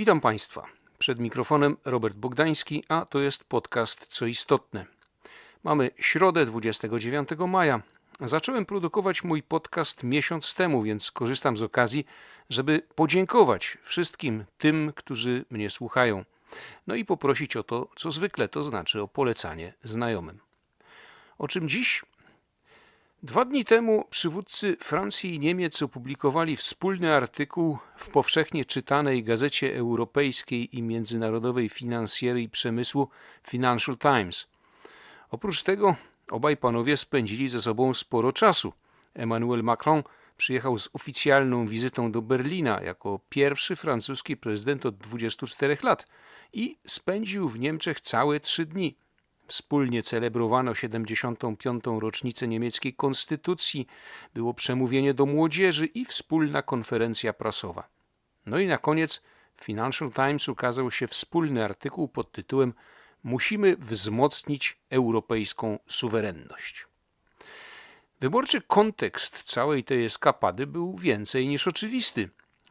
Witam Państwa. Przed mikrofonem Robert Bogdański, a to jest podcast Co Istotne. Mamy środę 29 maja. Zacząłem produkować mój podcast miesiąc temu, więc korzystam z okazji, żeby podziękować wszystkim tym, którzy mnie słuchają. No i poprosić o to, co zwykle, to znaczy o polecanie znajomym. O czym dziś? Dwa dni temu przywódcy Francji i Niemiec opublikowali wspólny artykuł w powszechnie czytanej gazecie europejskiej i międzynarodowej finansjery i przemysłu Financial Times. Oprócz tego obaj panowie spędzili ze sobą sporo czasu. Emmanuel Macron przyjechał z oficjalną wizytą do Berlina jako pierwszy francuski prezydent od 24 lat i spędził w Niemczech całe trzy dni. Wspólnie celebrowano 75. rocznicę niemieckiej konstytucji, było przemówienie do młodzieży i wspólna konferencja prasowa. No i na koniec w Financial Times ukazał się wspólny artykuł pod tytułem Musimy wzmocnić europejską suwerenność. Wyborczy kontekst całej tej eskapady był więcej niż oczywisty.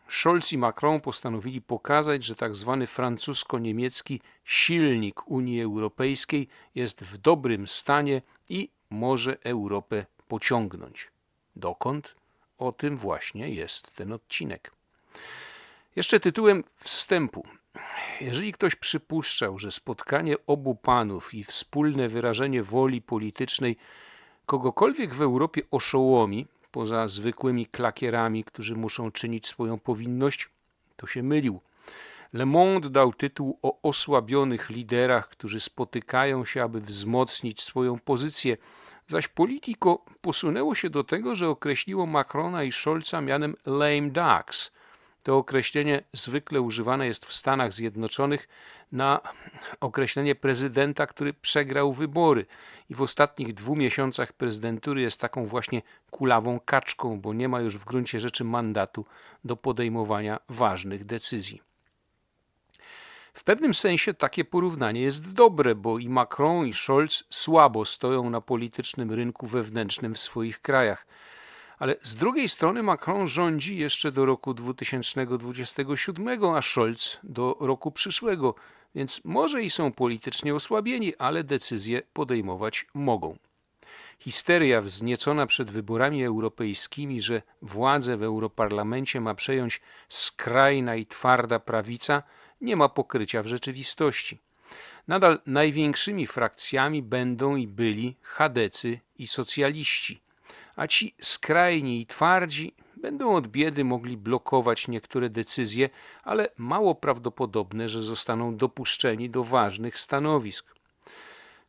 Scholz i Macron postanowili pokazać, że tak zwany francusko-niemiecki silnik Unii Europejskiej jest w dobrym stanie i może Europę pociągnąć. Dokąd? O tym właśnie jest ten odcinek. Jeszcze tytułem wstępu. Jeżeli ktoś przypuszczał, że spotkanie obu panów i wspólne wyrażenie woli politycznej kogokolwiek w Europie oszołomi, poza zwykłymi klakierami, którzy muszą czynić swoją powinność, to się mylił. Le Monde dał tytuł o osłabionych liderach, którzy spotykają się, aby wzmocnić swoją pozycję, zaś Politico posunęło się do tego, że określiło Macrona i Scholza mianem lame ducks – to określenie zwykle używane jest w Stanach Zjednoczonych na określenie prezydenta, który przegrał wybory i w ostatnich dwóch miesiącach prezydentury jest taką właśnie kulawą kaczką, bo nie ma już w gruncie rzeczy mandatu do podejmowania ważnych decyzji. W pewnym sensie takie porównanie jest dobre, bo i Macron i Scholz słabo stoją na politycznym rynku wewnętrznym w swoich krajach. Ale z drugiej strony Macron rządzi jeszcze do roku 2027, a Scholz do roku przyszłego, więc może i są politycznie osłabieni, ale decyzje podejmować mogą. Histeria wzniecona przed wyborami europejskimi, że władzę w Europarlamencie ma przejąć skrajna i twarda prawica, nie ma pokrycia w rzeczywistości. Nadal największymi frakcjami będą i byli chadecy i socjaliści a ci skrajni i twardzi będą od biedy mogli blokować niektóre decyzje, ale mało prawdopodobne, że zostaną dopuszczeni do ważnych stanowisk.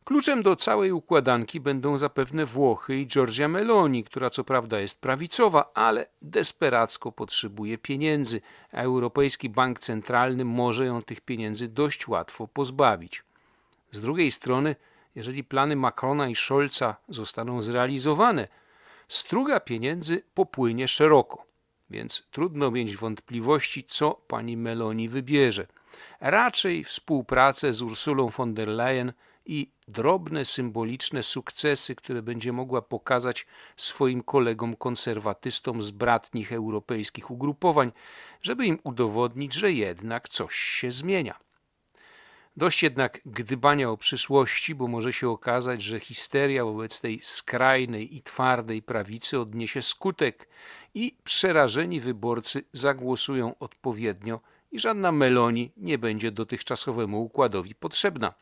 Kluczem do całej układanki będą zapewne Włochy i Giorgia Meloni, która co prawda jest prawicowa, ale desperacko potrzebuje pieniędzy, a Europejski Bank Centralny może ją tych pieniędzy dość łatwo pozbawić. Z drugiej strony, jeżeli plany Macrona i Scholza zostaną zrealizowane, struga pieniędzy popłynie szeroko, więc trudno mieć wątpliwości, co pani Meloni wybierze. Raczej współpracę z Ursulą von der Leyen i drobne, symboliczne sukcesy, które będzie mogła pokazać swoim kolegom konserwatystom z bratnich europejskich ugrupowań, żeby im udowodnić, że jednak coś się zmienia. Dość jednak gdybania o przyszłości, bo może się okazać, że histeria wobec tej skrajnej i twardej prawicy odniesie skutek i przerażeni wyborcy zagłosują odpowiednio i żadna Meloni nie będzie dotychczasowemu układowi potrzebna.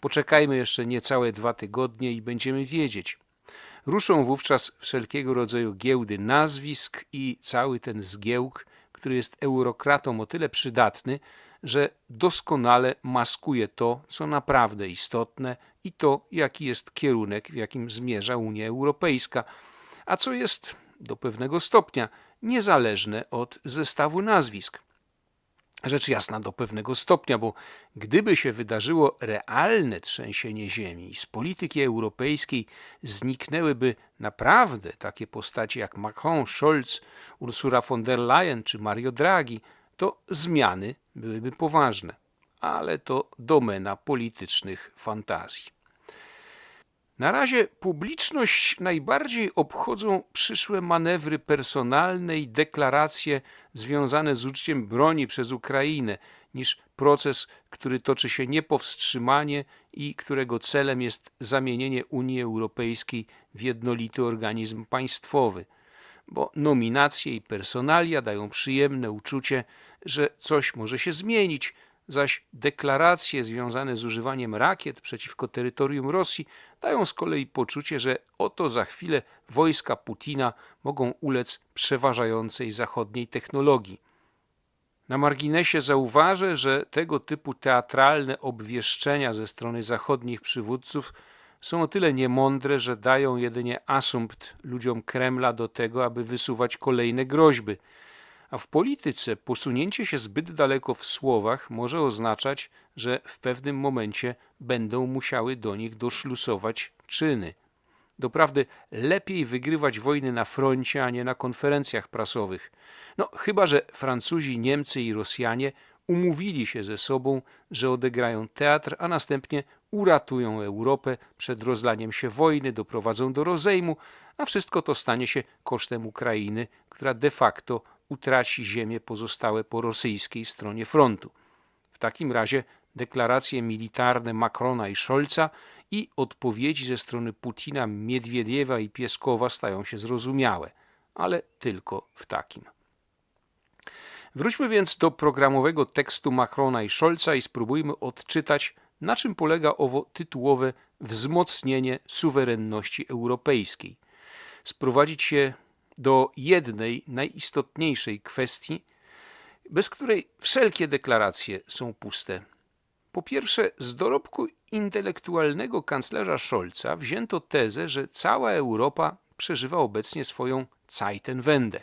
Poczekajmy jeszcze niecałe dwa tygodnie i będziemy wiedzieć. Ruszą wówczas wszelkiego rodzaju giełdy nazwisk i cały ten zgiełk, który jest eurokratom o tyle przydatny, że doskonale maskuje to, co naprawdę istotne i to, jaki jest kierunek, w jakim zmierza Unia Europejska, a co jest do pewnego stopnia niezależne od zestawu nazwisk. Rzecz jasna do pewnego stopnia, bo gdyby się wydarzyło realne trzęsienie ziemi i z polityki europejskiej zniknęłyby naprawdę takie postacie jak Macron, Scholz, Ursula von der Leyen czy Mario Draghi, to zmiany byłyby poważne, ale to domena politycznych fantazji. Na razie publiczność najbardziej obchodzą przyszłe manewry personalne i deklaracje związane z użyciem broni przez Ukrainę, niż proces, który toczy się niepowstrzymanie i którego celem jest zamienienie Unii Europejskiej w jednolity organizm państwowy. Bo nominacje i personalia dają przyjemne uczucie, że coś może się zmienić, zaś deklaracje związane z używaniem rakiet przeciwko terytorium Rosji dają z kolei poczucie, że oto za chwilę wojska Putina mogą ulec przeważającej zachodniej technologii. Na marginesie zauważę, że tego typu teatralne obwieszczenia ze strony zachodnich przywódców są o tyle niemądre, że dają jedynie asumpt ludziom Kremla do tego, aby wysuwać kolejne groźby – a w polityce posunięcie się zbyt daleko w słowach może oznaczać, że w pewnym momencie będą musiały do nich doszlusować czyny. Doprawdy lepiej wygrywać wojny na froncie, a nie na konferencjach prasowych. No, chyba że Francuzi, Niemcy i Rosjanie umówili się ze sobą, że odegrają teatr, a następnie uratują Europę przed rozlaniem się wojny, doprowadzą do rozejmu, a wszystko to stanie się kosztem Ukrainy, która de facto utraci ziemie pozostałe po rosyjskiej stronie frontu. W takim razie deklaracje militarne Macrona i Scholza i odpowiedzi ze strony Putina, Miedwiediewa i Pieskowa stają się zrozumiałe, ale tylko w takim. Wróćmy więc do programowego tekstu Macrona i Scholza i spróbujmy odczytać, na czym polega owo tytułowe wzmocnienie suwerenności europejskiej. Sprowadzić się do jednej najistotniejszej kwestii, bez której wszelkie deklaracje są puste. Po pierwsze, z dorobku intelektualnego kanclerza Scholza wzięto tezę, że cała Europa przeżywa obecnie swoją Zeitenwende.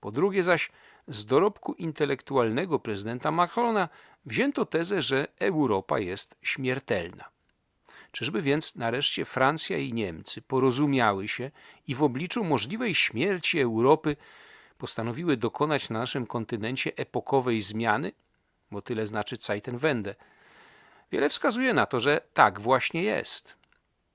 Po drugie zaś, z dorobku intelektualnego prezydenta Macrona wzięto tezę, że Europa jest śmiertelna. Czyżby więc nareszcie Francja i Niemcy porozumiały się i w obliczu możliwej śmierci Europy postanowiły dokonać na naszym kontynencie epokowej zmiany? Bo tyle znaczy Zeitenwende. Wiele wskazuje na to, że tak właśnie jest.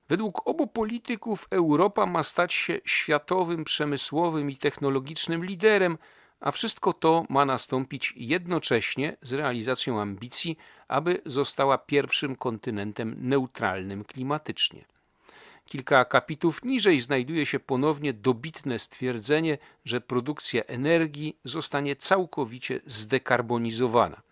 Według obu polityków Europa ma stać się światowym, przemysłowym i technologicznym liderem, a wszystko to ma nastąpić jednocześnie z realizacją ambicji, aby została pierwszym kontynentem neutralnym klimatycznie. Kilka akapitów niżej znajduje się ponownie dobitne stwierdzenie, że produkcja energii zostanie całkowicie zdekarbonizowana.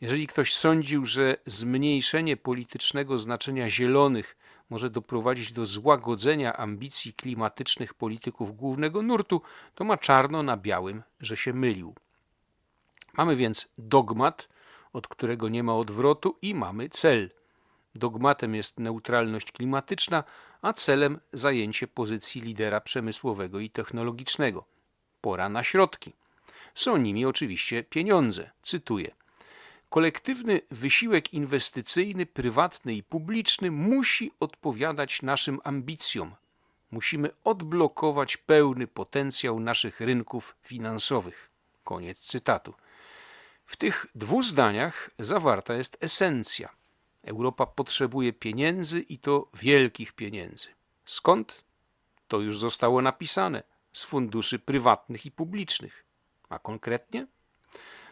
Jeżeli ktoś sądził, że zmniejszenie politycznego znaczenia zielonych może doprowadzić do złagodzenia ambicji klimatycznych polityków głównego nurtu, to ma czarno na białym, że się mylił. Mamy więc dogmat, od którego nie ma odwrotu, i mamy cel. Dogmatem jest neutralność klimatyczna, a celem zajęcie pozycji lidera przemysłowego i technologicznego. Pora na środki. Są nimi oczywiście pieniądze. Cytuję. Kolektywny wysiłek inwestycyjny, prywatny i publiczny musi odpowiadać naszym ambicjom. Musimy odblokować pełny potencjał naszych rynków finansowych. Koniec cytatu. W tych dwóch zdaniach zawarta jest esencja. Europa potrzebuje pieniędzy i to wielkich pieniędzy. Skąd? To już zostało napisane z funduszy prywatnych i publicznych. A konkretnie?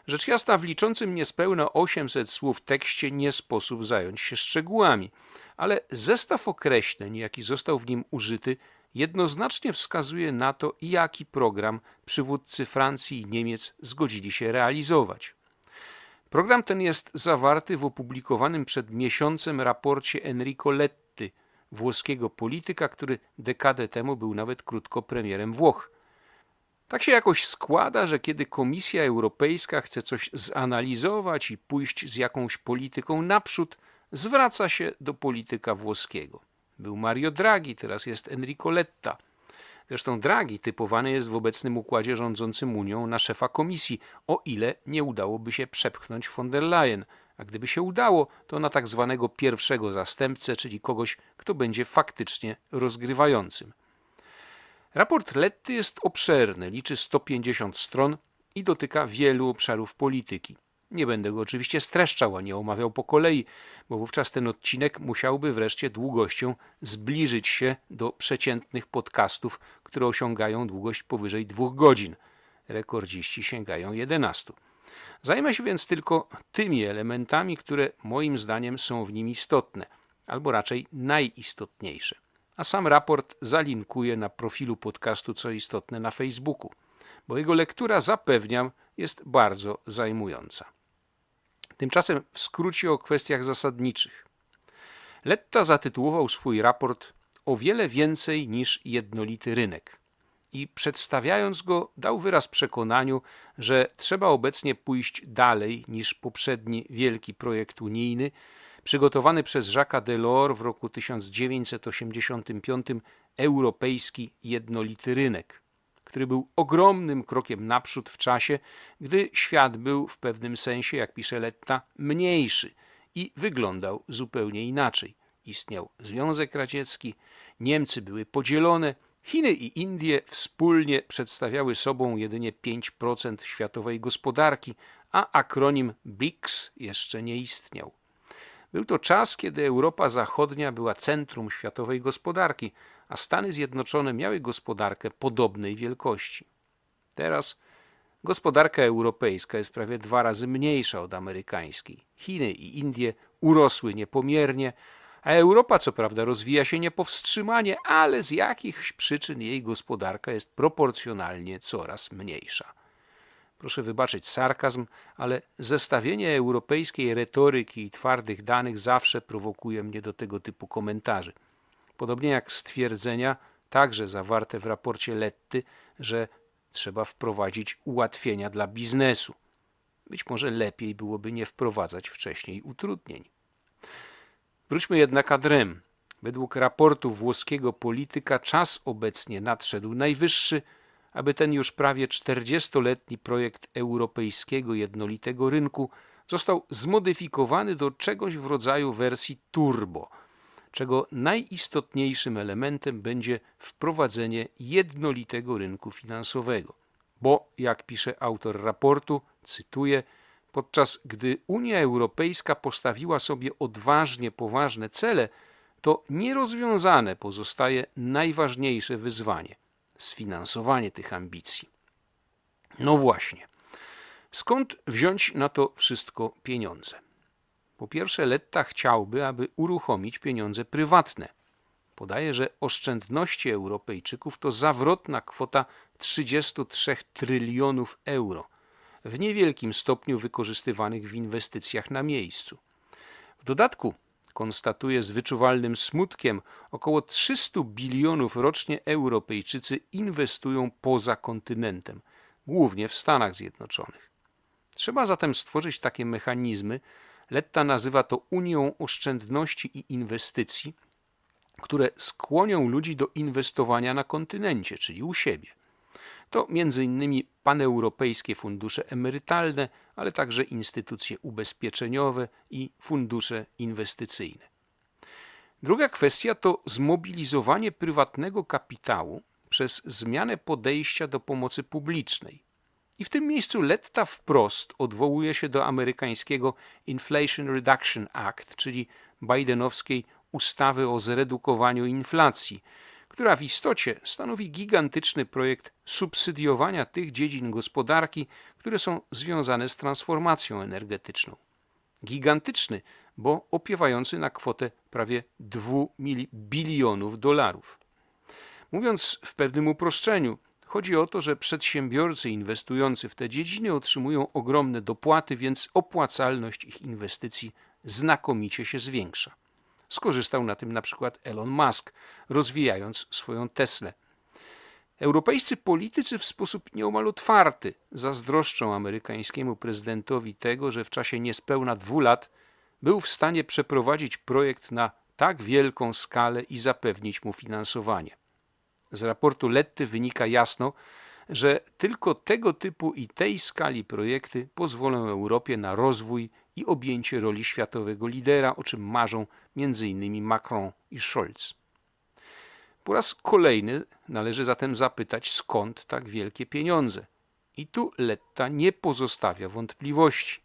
Rzecz jasna, w liczącym niespełna 800 słów tekście nie sposób zająć się szczegółami, ale zestaw określeń, jaki został w nim użyty, jednoznacznie wskazuje na to, jaki program przywódcy Francji i Niemiec zgodzili się realizować. Program ten jest zawarty w opublikowanym przed miesiącem raporcie Enrico Letty, włoskiego polityka, który dekadę temu był nawet krótko premierem Włoch. Tak się jakoś składa, że kiedy Komisja Europejska chce coś zanalizować i pójść z jakąś polityką naprzód, zwraca się do polityka włoskiego. Był Mario Draghi, teraz jest Enrico Letta. Zresztą Draghi typowany jest w obecnym układzie rządzącym Unią na szefa komisji, o ile nie udałoby się przepchnąć von der Leyen, a gdyby się udało, to na tak zwanego pierwszego zastępcę, czyli kogoś, kto będzie faktycznie rozgrywającym. Raport Letty jest obszerny, liczy 150 stron i dotyka wielu obszarów polityki. Nie będę go oczywiście streszczał, a nie omawiał po kolei, bo wówczas ten odcinek musiałby wreszcie długością zbliżyć się do przeciętnych podcastów, które osiągają długość powyżej dwóch godzin. Rekordziści sięgają 11. Zajmę się więc tylko tymi elementami, które moim zdaniem są w nim istotne, albo raczej najistotniejsze. A sam raport zalinkuję na profilu podcastu Co istotne na Facebooku, bo jego lektura zapewniam jest bardzo zajmująca. Tymczasem w skrócie o kwestiach zasadniczych. Letta zatytułował swój raport o wiele więcej niż jednolity rynek i przedstawiając go dał wyraz przekonaniu, że trzeba obecnie pójść dalej niż poprzedni wielki projekt unijny, przygotowany przez Jacques Delors w roku 1985 Europejski Jednolity Rynek, który był ogromnym krokiem naprzód w czasie, gdy świat był w pewnym sensie, jak pisze Letta, mniejszy i wyglądał zupełnie inaczej. Istniał Związek Radziecki, Niemcy były podzielone, Chiny i Indie wspólnie przedstawiały sobą jedynie 5% światowej gospodarki, a akronim BRICS jeszcze nie istniał. Był to czas, kiedy Europa Zachodnia była centrum światowej gospodarki, a Stany Zjednoczone miały gospodarkę podobnej wielkości. Teraz gospodarka europejska jest prawie dwa razy mniejsza od amerykańskiej. Chiny i Indie urosły niepomiernie, a Europa co prawda rozwija się niepowstrzymanie, ale z jakichś przyczyn jej gospodarka jest proporcjonalnie coraz mniejsza. Proszę wybaczyć sarkazm, ale zestawienie europejskiej retoryki i twardych danych zawsze prowokuje mnie do tego typu komentarzy. Podobnie jak stwierdzenia, także zawarte w raporcie Letty, że trzeba wprowadzić ułatwienia dla biznesu. Być może lepiej byłoby nie wprowadzać wcześniej utrudnień. Wróćmy jednak ad rem. Według raportu włoskiego polityka czas obecnie nadszedł najwyższy, aby ten już prawie 40-letni projekt europejskiego jednolitego rynku został zmodyfikowany do czegoś w rodzaju wersji turbo, czego najistotniejszym elementem będzie wprowadzenie jednolitego rynku finansowego. Bo, jak pisze autor raportu, cytuję, podczas gdy Unia Europejska postawiła sobie odważnie poważne cele, to nierozwiązane pozostaje najważniejsze wyzwanie sfinansowanie tych ambicji. No właśnie. Skąd wziąć na to wszystko pieniądze? Po pierwsze, Letta chciałby, aby uruchomić pieniądze prywatne. Podaje, że oszczędności Europejczyków to zawrotna kwota 33 trylionów euro, w niewielkim stopniu wykorzystywanych w inwestycjach na miejscu. W dodatku konstatuje z wyczuwalnym smutkiem, około 300 bilionów rocznie Europejczycy inwestują poza kontynentem, głównie w Stanach Zjednoczonych. Trzeba zatem stworzyć takie mechanizmy, Letta nazywa to Unią Oszczędności i Inwestycji, które skłonią ludzi do inwestowania na kontynencie, czyli u siebie. To m.in. paneuropejskie fundusze emerytalne, ale także instytucje ubezpieczeniowe i fundusze inwestycyjne. Druga kwestia to zmobilizowanie prywatnego kapitału przez zmianę podejścia do pomocy publicznej. I w tym miejscu Letta wprost odwołuje się do amerykańskiego Inflation Reduction Act, czyli Bidenowskiej ustawy o zredukowaniu inflacji, która w istocie stanowi gigantyczny projekt subsydiowania tych dziedzin gospodarki, które są związane z transformacją energetyczną. Gigantyczny, bo opiewający na kwotę prawie 2 bilionów dolarów. Mówiąc w pewnym uproszczeniu, chodzi o to, że przedsiębiorcy inwestujący w te dziedziny otrzymują ogromne dopłaty, więc opłacalność ich inwestycji znakomicie się zwiększa. Skorzystał na tym na przykład Elon Musk, rozwijając swoją Teslę. Europejscy politycy w sposób nieomal otwarty zazdroszczą amerykańskiemu prezydentowi tego, że w czasie niespełna dwóch lat był w stanie przeprowadzić projekt na tak wielką skalę i zapewnić mu finansowanie. Z raportu Letty wynika jasno, że tylko tego typu i tej skali projekty pozwolą Europie na rozwój i objęcie roli światowego lidera, o czym marzą m.in. Macron i Scholz. Po raz kolejny należy zatem zapytać, skąd tak wielkie pieniądze. I tu Letta nie pozostawia wątpliwości.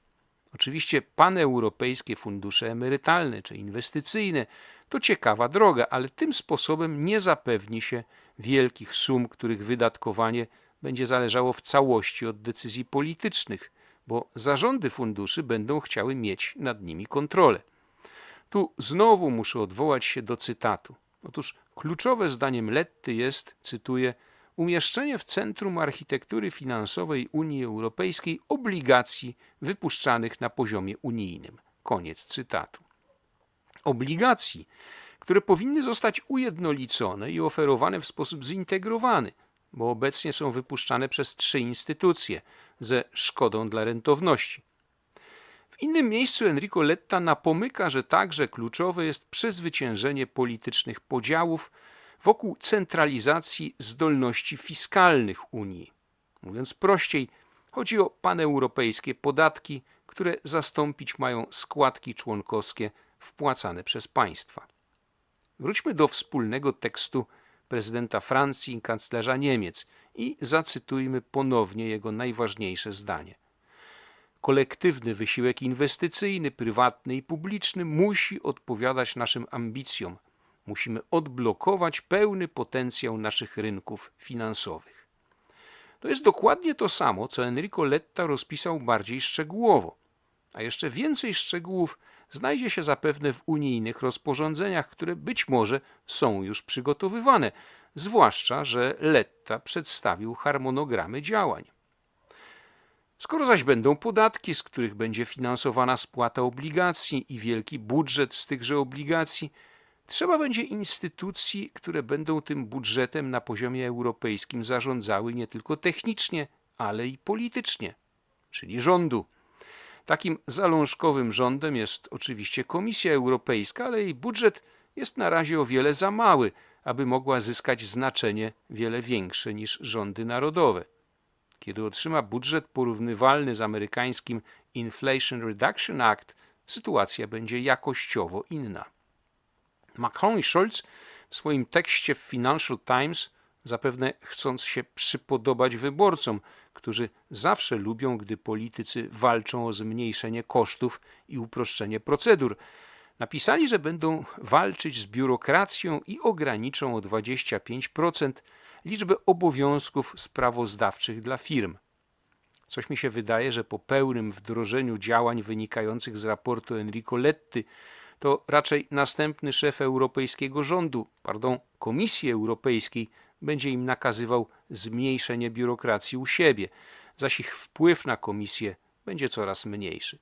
Oczywiście paneuropejskie fundusze emerytalne czy inwestycyjne to ciekawa droga, ale tym sposobem nie zapewni się wielkich sum, których wydatkowanie będzie zależało w całości od decyzji politycznych, bo zarządy funduszy będą chciały mieć nad nimi kontrolę. Tu znowu muszę odwołać się do cytatu. Otóż kluczowe zdaniem Letty jest, cytuję, umieszczenie w centrum architektury finansowej Unii Europejskiej obligacji wypuszczanych na poziomie unijnym. Koniec cytatu. Obligacji, które powinny zostać ujednolicone i oferowane w sposób zintegrowany, bo obecnie są wypuszczane przez trzy instytucje ze szkodą dla rentowności. W innym miejscu Enrico Letta napomyka, że także kluczowe jest przezwyciężenie politycznych podziałów wokół centralizacji zdolności fiskalnych Unii. Mówiąc prościej, chodzi o paneuropejskie podatki, które zastąpić mają składki członkowskie wpłacane przez państwa. Wróćmy do wspólnego tekstu prezydenta Francji i kanclerza Niemiec i zacytujmy ponownie jego najważniejsze zdanie. Kolektywny wysiłek inwestycyjny, prywatny i publiczny musi odpowiadać naszym ambicjom. Musimy odblokować pełny potencjał naszych rynków finansowych. To jest dokładnie to samo, co Enrico Letta rozpisał bardziej szczegółowo. A jeszcze więcej szczegółów znajdzie się zapewne w unijnych rozporządzeniach, które być może są już przygotowywane, zwłaszcza, że Letta przedstawił harmonogramy działań. Skoro zaś będą podatki, z których będzie finansowana spłata obligacji i wielki budżet z tychże obligacji, trzeba będzie instytucji, które będą tym budżetem na poziomie europejskim zarządzały nie tylko technicznie, ale i politycznie, czyli rządu. Takim zalążkowym rządem jest oczywiście Komisja Europejska, ale jej budżet jest na razie o wiele za mały, aby mogła zyskać znaczenie wiele większe niż rządy narodowe. Kiedy otrzyma budżet porównywalny z amerykańskim Inflation Reduction Act, sytuacja będzie jakościowo inna. Macron i Scholz w swoim tekście w Financial Times, zapewne chcąc się przypodobać wyborcom, którzy zawsze lubią, gdy politycy walczą o zmniejszenie kosztów i uproszczenie procedur, napisali, że będą walczyć z biurokracją i ograniczą o 25% liczbę obowiązków sprawozdawczych dla firm. Coś mi się wydaje, że po pełnym wdrożeniu działań wynikających z raportu Enrico Letty, to raczej następny szef europejskiego rządu, pardon, Komisji Europejskiej, będzie im nakazywał zmniejszenie biurokracji u siebie, zaś ich wpływ na komisję będzie coraz mniejszy.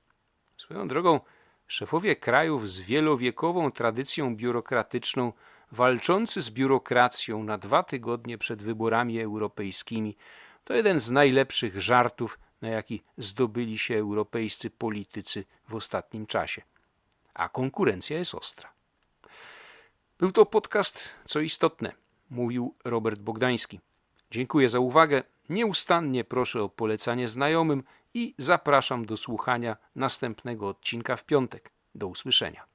Swoją drogą, szefowie krajów z wielowiekową tradycją biurokratyczną, walczący z biurokracją na dwa tygodnie przed wyborami europejskimi, to jeden z najlepszych żartów, na jaki zdobyli się europejscy politycy w ostatnim czasie. A konkurencja jest ostra. Był to podcast Co istotne, mówił Robert Bogdański. Dziękuję za uwagę. Nieustannie proszę o polecanie znajomym i zapraszam do słuchania następnego odcinka w piątek. Do usłyszenia.